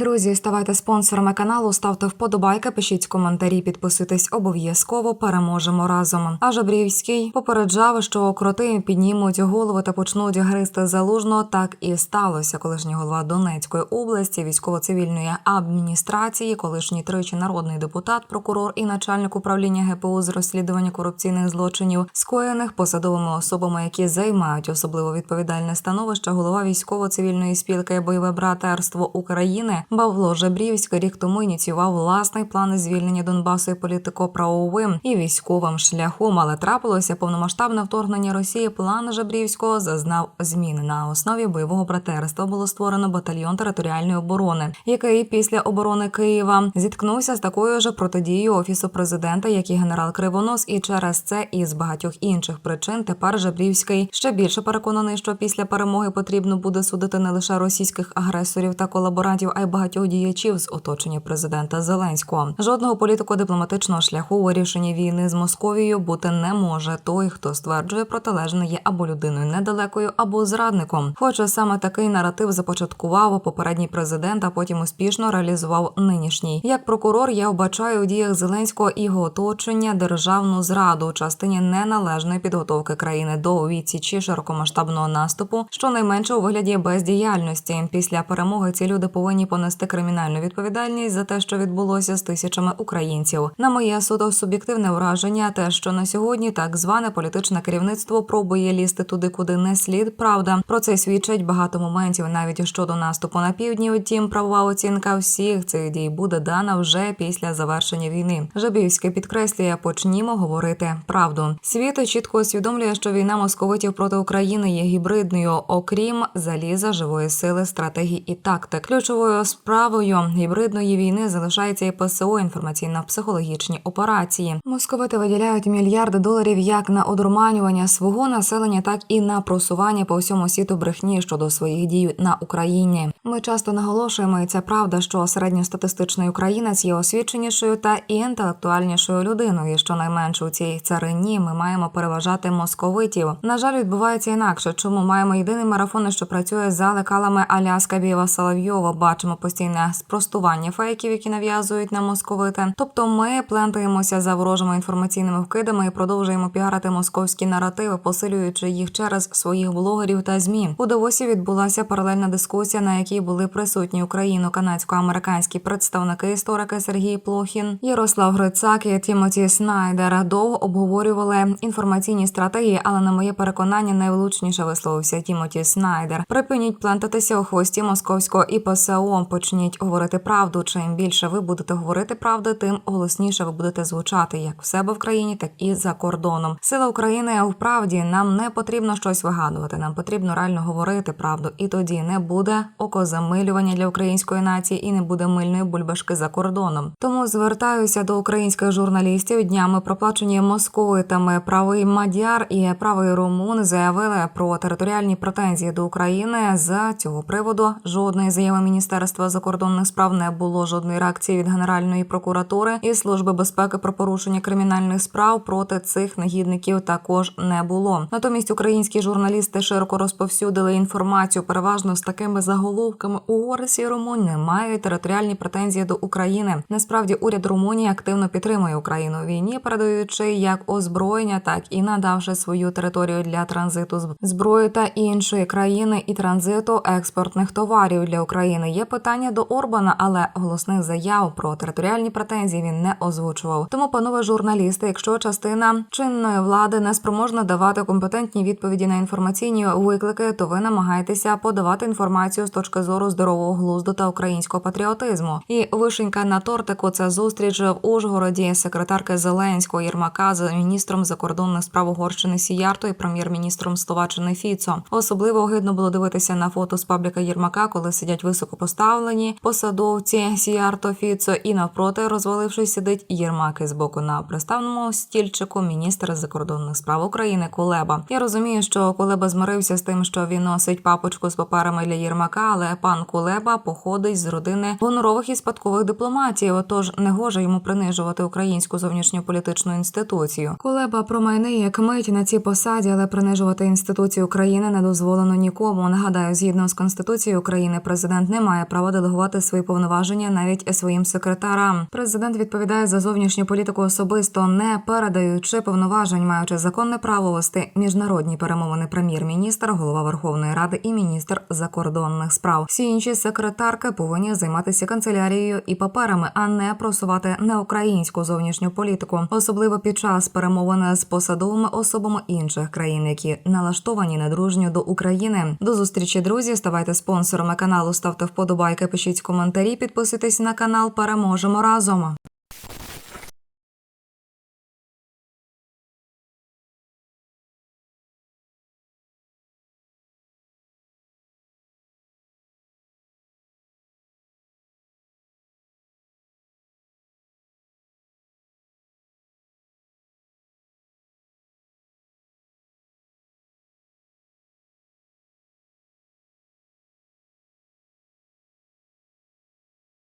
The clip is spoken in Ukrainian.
Друзі, ставайте спонсорами каналу, ставте вподобайки, пишіть коментарі, підписуйтесь обов'язково. Переможемо разом. А Жабрівський попереджав, що кроти піднімуть голови та почнуть гристи залужно. Так і сталося. Колишній голова Донецької області, військово-цивільної адміністрації, колишній тричі народний депутат, прокурор і начальник управління ГПУ з розслідування корупційних злочинів, скоєних посадовими особами, які займають особливо відповідальне становище, голова військово-цивільної спілки Бойове братерство України. Павло Жебрівський рік тому ініціював власний план звільнення Донбасу і політико-правовим і військовим шляхом, але трапилося повномасштабне вторгнення Росії. План Жебрівського зазнав змін. На основі бойового братерства було створено батальйон територіальної оборони, який після оборони Києва зіткнувся з такою ж протидією офісу президента, як і генерал Кривонос, і через це і з багатьох інших причин тепер Жебрівський ще більше переконаний, що після перемоги потрібно буде судити не лише російських агресорів та колаборантів, а й багатьох діячів з оточення президента Зеленського. Жодного політико-дипломатичного шляху у вирішенні війни з Московією бути не може. Той, хто стверджує протилежне, є або людиною недалекою, або зрадником. Хоча саме такий наратив започаткував попередній президент, а потім успішно реалізував нинішній. Як прокурор, я вбачаю у діях Зеленського і його оточення державну зраду у частині неналежної підготовки країни до відсічі широкомасштабного наступу, щонайменше у вигляді бездіяльності. Після перемоги ці люди повинні понести кримінальну відповідальність за те, що відбулося з тисячами українців. На моє суто суб'єктивне враження, те, що на сьогодні так зване політичне керівництво пробує лізти туди, куди не слід. Правда, про це свідчать багато моментів, навіть щодо наступу на півдні. Втім, правова оцінка всіх цих дій буде дана вже після завершення війни. Жабівське підкреслює, почнімо говорити правду. Світ чітко усвідомлює, що війна московитів проти України є гібридною, окрім заліза, живої сили, стратегії і тактик. Ключовою справою гібридної війни залишається і ПСО інформаційно-психологічні операції. Московити виділяють мільярди доларів як на одурманювання свого населення, так і на просування по всьому світу брехні щодо своїх дій на Україні. Ми часто наголошуємо, і це правда, що середньостатистичний українець є освіченішою та інтелектуальнішою людиною. І щонайменше у цій царині ми маємо переважати московитів. На жаль, відбувається інакше. Чому маємо єдиний марафон, що працює за лекалами Аляска Бієва Соловйова? Бачимо постійне спростування фейків, які нав'язують на московити. Тобто, ми плентаємося за ворожими інформаційними вкидами і продовжуємо піарити московські наративи, посилюючи їх через своїх блогерів та змі. У Давосі відбулася паралельна дискусія, на якій були присутні україно-канадсько-американські представники історики Сергій Плохін, Ярослав Грицак і Тімоті Снайдер. Довго обговорювали інформаційні стратегії, але на моє переконання найвлучніше висловився Тімоті Снайдер. Припиніть плентатися у хвості московського і ПСО. Почніть говорити правду. Чим більше ви будете говорити правду, тим голосніше ви будете звучати як в себе в країні, так і за кордоном. Сила України в правді нам не потрібно щось вигадувати. Нам потрібно реально говорити правду, і тоді не буде окозамилювання для української нації і не буде мильної бульбашки за кордоном. Тому звертаюся до українських журналістів. Днями проплачені московитами правий мадяр і правий румун заявили про територіальні претензії до України. З цього приводу жодної заяви міністерства закордонних справ не було жодної реакції від Генеральної прокуратури і служби безпеки про порушення кримінальних справ проти цих негідників також не було. Натомість українські журналісти широко розповсюдили інформацію, переважно з такими заголовками угорці і румуни не мають територіальні претензії до України. Насправді уряд Румунії активно підтримує Україну у війні, передаючи як озброєння, так і надавши свою територію для транзиту зброї та іншої країни і транзиту експортних товарів для України. Є питання до Орбана, але голосних заяв про територіальні претензії він не озвучував. Тому, панове журналісти, якщо частина чинної влади не спроможна давати компетентні відповіді на інформаційні виклики, то ви намагаєтеся подавати інформацію з точки зору здорового глузду та українського патріотизму. І вишенька на тортику це зустріч в Ужгороді секретарки Зеленського Єрмака з міністром закордонних справ Угорщини Сіярто і прем'єр-міністром Словаччини Фіцо. Особливо огидно було дивитися на фото з пабліка Єрмака, коли сидять високопоставлені посадовці Сіярто Фіцо, і навпроти, розвалившись, сидить Єрмак із боку на приставному стільчику міністр закордонних справ України Кулеба. Я розумію, що Кулеба змирився з тим, що він носить папочку з паперами для Єрмака, Але пан Кулеба походить з родини гонорових і спадкових дипломатів. Отож не гоже йому принижувати українську зовнішньополітичну інституцію. Кулеба промайний як мить на цій посаді, але принижувати інституцію України не дозволено нікому. Нагадаю, згідно з конституцією України, президент не має права делегувати свої повноваження навіть своїм секретарам. Президент відповідає за зовнішню політику особисто, не передаючи повноважень, маючи законне право вести міжнародні перемовини. Прем'єр-міністр, голова Верховної Ради і міністр закордонних справ. Всі інші секретарки повинні займатися канцелярією і паперами, а не просувати неукраїнську зовнішню політику, особливо під час перемовини з посадовими особами інших країн, які налаштовані недружньо до України. До зустрічі, друзі. Ставайте спонсорами каналу, ставте вподобайки, пишіть коментарі, підписуйтесь на канал. Переможемо разом.